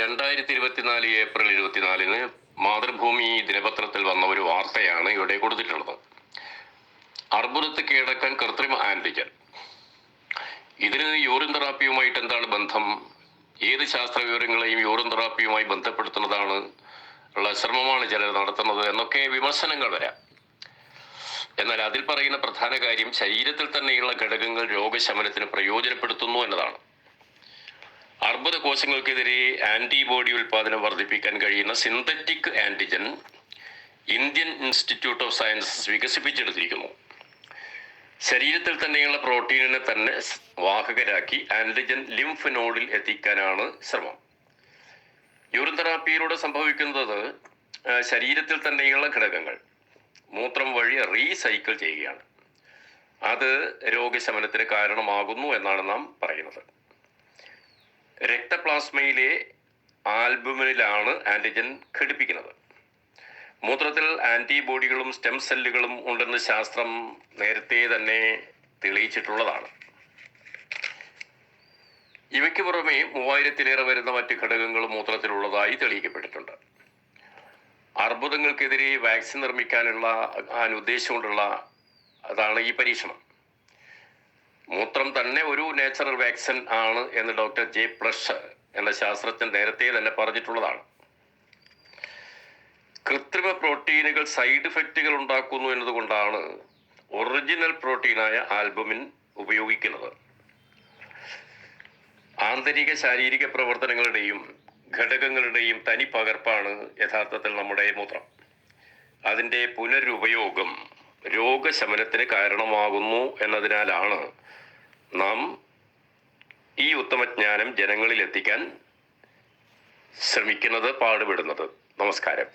രണ്ടായിരത്തി ഇരുപത്തിനാല് ഏപ്രിൽ ഇരുപത്തിനാലിന് മാതൃഭൂമി ദിനപത്രത്തിൽ വന്ന ഒരു വാർത്തയാണ് ഇവിടെ കൊടുത്തിട്ടുള്ളത്. അർബുദത്തെ കീഴടക്കാൻ കൃത്രിമ ആന്റിജൻ ഇതിന് യൂറിൻ തെറാപ്പിയുമായിട്ട് എന്താണ് ബന്ധം? ഏത് ശാസ്ത്ര വിവരങ്ങളെയും യൂറിൻ തെറാപ്പിയുമായി ബന്ധപ്പെടുത്തുന്നതാണ് ഉള്ള ശ്രമമാണ് ചിലർ നടത്തുന്നത് എന്നൊക്കെ വിമർശനങ്ങൾ വരാം. എന്നാൽ അതിൽ പറയുന്ന പ്രധാന കാര്യം ശരീരത്തിൽ തന്നെയുള്ള ഘടകങ്ങൾ രോഗശമനത്തിന് പ്രയോജനപ്പെടുത്തുന്നു എന്നതാണ്. അർബുദ കോശങ്ങൾക്കെതിരെ ആന്റിബോഡി ഉൽപാദനം വർദ്ധിപ്പിക്കാൻ കഴിയുന്ന synthetic antigen Indian Institute of Sciences വികസിപ്പിച്ചെടുത്തിരിക്കുന്നു. ശരീരത്തിൽ തന്നെയുള്ള പ്രോട്ടീനിനെ തന്നെ വാഹകരാക്കി ആന്റിജൻ ലിംഫ് നോഡിൽ എത്തിക്കാനാണ് ശ്രമം. യൂറിൻ തെറാപ്പിയിലൂടെ സംഭവിക്കുന്നത് ശരീരത്തിൽ തന്നെയുള്ള ഘടകങ്ങൾ മൂത്രം വഴി റീസൈക്കിൾ ചെയ്യുകയാണ്. അത് രോഗശമനത്തിന് കാരണമാകുന്നു എന്നാണ് നാം പറയുന്നത്. രക്തപ്ലാസ്മയിലെ ആൽബുമിനിലാണ് ആന്റിജൻ ഘടിപ്പിക്കുന്നത്. മൂത്രത്തിൽ ആന്റിബോഡികളും സ്റ്റെം സെല്ലുകളും ഉണ്ടെന്ന് ശാസ്ത്രം നേരത്തെ തന്നെ തെളിയിച്ചിട്ടുള്ളതാണ്. ഇവയ്ക്ക് പുറമെ മൂവായിരത്തിലേറെ വരുന്ന മറ്റ് ഘടകങ്ങളും മൂത്രത്തിലുള്ളതായി തെളിയിക്കപ്പെട്ടിട്ടുണ്ട്. അർബുദങ്ങൾക്കെതിരെ വാക്സിൻ നിർമ്മിക്കാനുള്ള ഉദ്ദേശം അതാണ് ഈ പരീക്ഷണം. മൂത്രം തന്നെ ഒരു നാച്ചുറൽ വാക്സിൻ ആണ് എന്ന് ഡോക്ടർ ജെ പ്ലഷ് എന്ന ശാസ്ത്രജ്ഞൻ നേരത്തെ തന്നെ പറഞ്ഞിട്ടുള്ളതാണ്. കൃത്രിമ പ്രോട്ടീനുകൾ സൈഡ് ഇഫക്റ്റുകൾ ഉണ്ടാക്കുന്നു എന്നതുകൊണ്ടാണ് ഒറിജിനൽ പ്രോട്ടീനായ ആൽബുമിൻ ഉപയോഗിക്കുന്നത്. ആന്തരിക ശാരീരിക പ്രവർത്തനങ്ങളുടെയും ഘടകങ്ങളുടെയും തനി പകർപ്പാണ് യഥാർത്ഥത്തിൽ നമ്മുടെ മൂത്രം. അതിന്റെ പുനരുപയോഗം രോഗശമനത്തിന് കാരണമാകുന്നു എന്നതിനാലാണ് നാം ഈ ഉത്തമജ്ഞാനം ജനങ്ങളിൽ എത്തിക്കാൻ ശ്രമിക്കുന്നത് പാടുപെടുന്നത്. നമസ്കാരം.